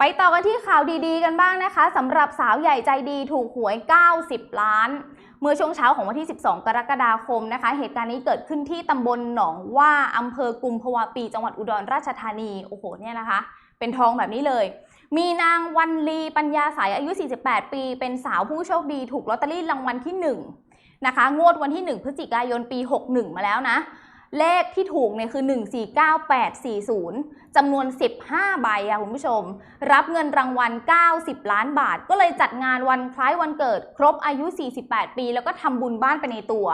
ไปต่อกันที่ข่าวดีๆกันบ้างนะคะสำหรับสาวใหญ่ใจดีถูกหวย 90 ล้าน เมื่อช่วงเช้าของวันที่ 12 กรกฎาคมนะคะ เหตุการณ์นี้เกิดขึ้นที่ตำบลหนองว่าอำเภอกุมภวะปี จังหวัดอุดรราชธานีโอ้โหเนี่ยนะคะ เป็นทองแบบนี้เลย มีนางวันลีปัญญาสายอายุ 48 ปี เป็นสาวผู้โชคดีถูกลอตเตอรี่รางวัลที่1นะคะงวดวันที่ 1 พฤศจิกายนปี 61 มาแล้วนะ เลขที่ถูกเนี่ยคือ 149840 จำนวน 15 ใบอะคุณผู้ชม รับเงินรางวัล 90 ล้านบาท ก็เลยจัดงานวันคล้ายวันเกิด ครบอายุ 48 ปี แล้วก็ทำบุญบ้านไปในตัว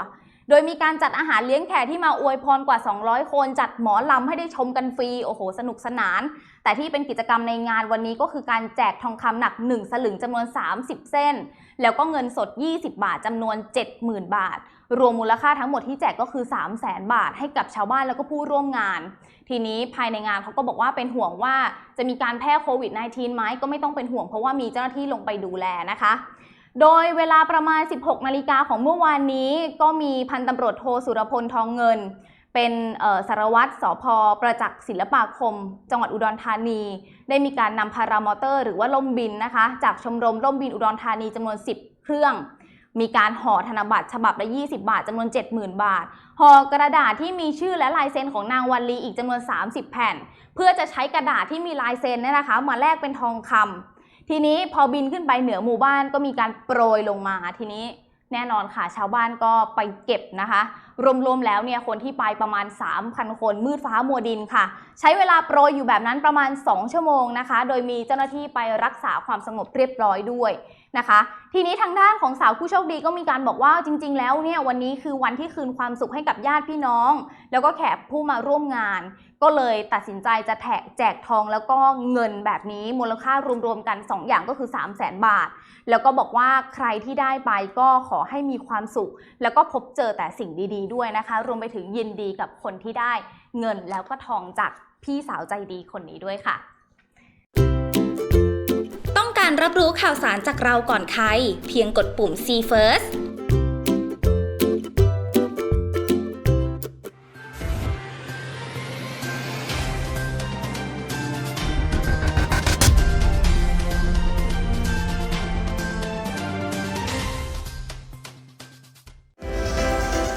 โดยมีการจัดอาหารเลี้ยงแขกที่มาอวยพรกว่า 200 คน จัดหมอลำให้ได้ชมกันฟรี โอ้โห สนุกสนาน แต่ที่เป็นกิจกรรมในงานวันนี้ก็คือการแจกทองคำหนัก 1 สลึงจำนวน 30 เส้น แล้วก็เงินสด 20 บาทจำนวน 70,000 บาท รวมมูลค่าทั้งหมดที่แจกก็คือ 3 0 0แสนบาทให้กับชาวบ้านแล้วก็ผู้ร่วมงาน ทีนี้ภายในงานเขาก็บอกว่าเป็นห่วงว่าจะมีการแพร่โควิด -19 ไหมก็ไม่ต้องเป็นห่วงเพราะว่ามีเจ้าหน้าที่ลงไปดูแลนะคะ โดยเวลาประมาณ 16 นาฬิกาของเมื่อวานนี้ ก็มีพันตำรวจโทสุรพลทองเงิน เป็นสารวัตรสพประจักษ์ศิลปาคม จังหวัดอุดรธานี ได้มีการนำพารามอเตอร์ หรือว่าล่มบินนะคะ จากชมรมล่มบินอุดรธานีจำนวน 10 เครื่อง มีการห่อธนบัตรฉบับละ 20 บาทจำนวน 70,000 บาท ห่อกระดาษที่มีชื่อและลายเซ็นของนางวันลีอีกจำนวน 30 แผ่น เพื่อจะใช้กระดาษที่มีลายเซ็นเนี่ยนะคะ มาแลกเป็นทองคำ ทีนี้พอบินขึ้นไปเหนือหมู่บ้านก็มีการโปรยลงมาทีนี้แน่นอนค่ะชาวบ้านก็ไปเก็บนะคะรวมๆแล้วเนี่ยคนที่ไปประมาณ 3,000 คนมืดฟ้ามัวดินค่ะ ใช้เวลาโปรยอยู่แบบนั้นประมาณ 2 ชั่วโมงนะคะ โดยมีเจ้าหน้าที่ไปรักษาความสงบเรียบร้อยด้วยนะคะ ทีนี้ทางด้านของสาวผู้โชคดีก็มีการบอกว่าจริง ๆ แล้วเนี่ยวันนี้คือวันที่คืนความสุขให้กับญาติพี่น้อง แล้วก็แขกผู้มาร่วมงาน ก็เลยตัดสินใจจะแถกแจกทองแล้วก็เงินแบบนี้มูลค่ารวมๆกัน 2 อย่างก็คือ 3 0 0แสนบาท แล้วก็บอกว่าใครที่ได้ไปก็ขอให้มีความสุข แล้วก็พบเจอแต่สิ่งดีๆด้วยนะคะ รวมไปถึงยินดีกับคนที่ได้เงินแล้วก็ทองจากพี่สาวใจดีคนนี้ด้วยค่ะ ต้องการรับรู้ข่าวสารจากเราก่อนใคร เพียงกดปุ่ม See First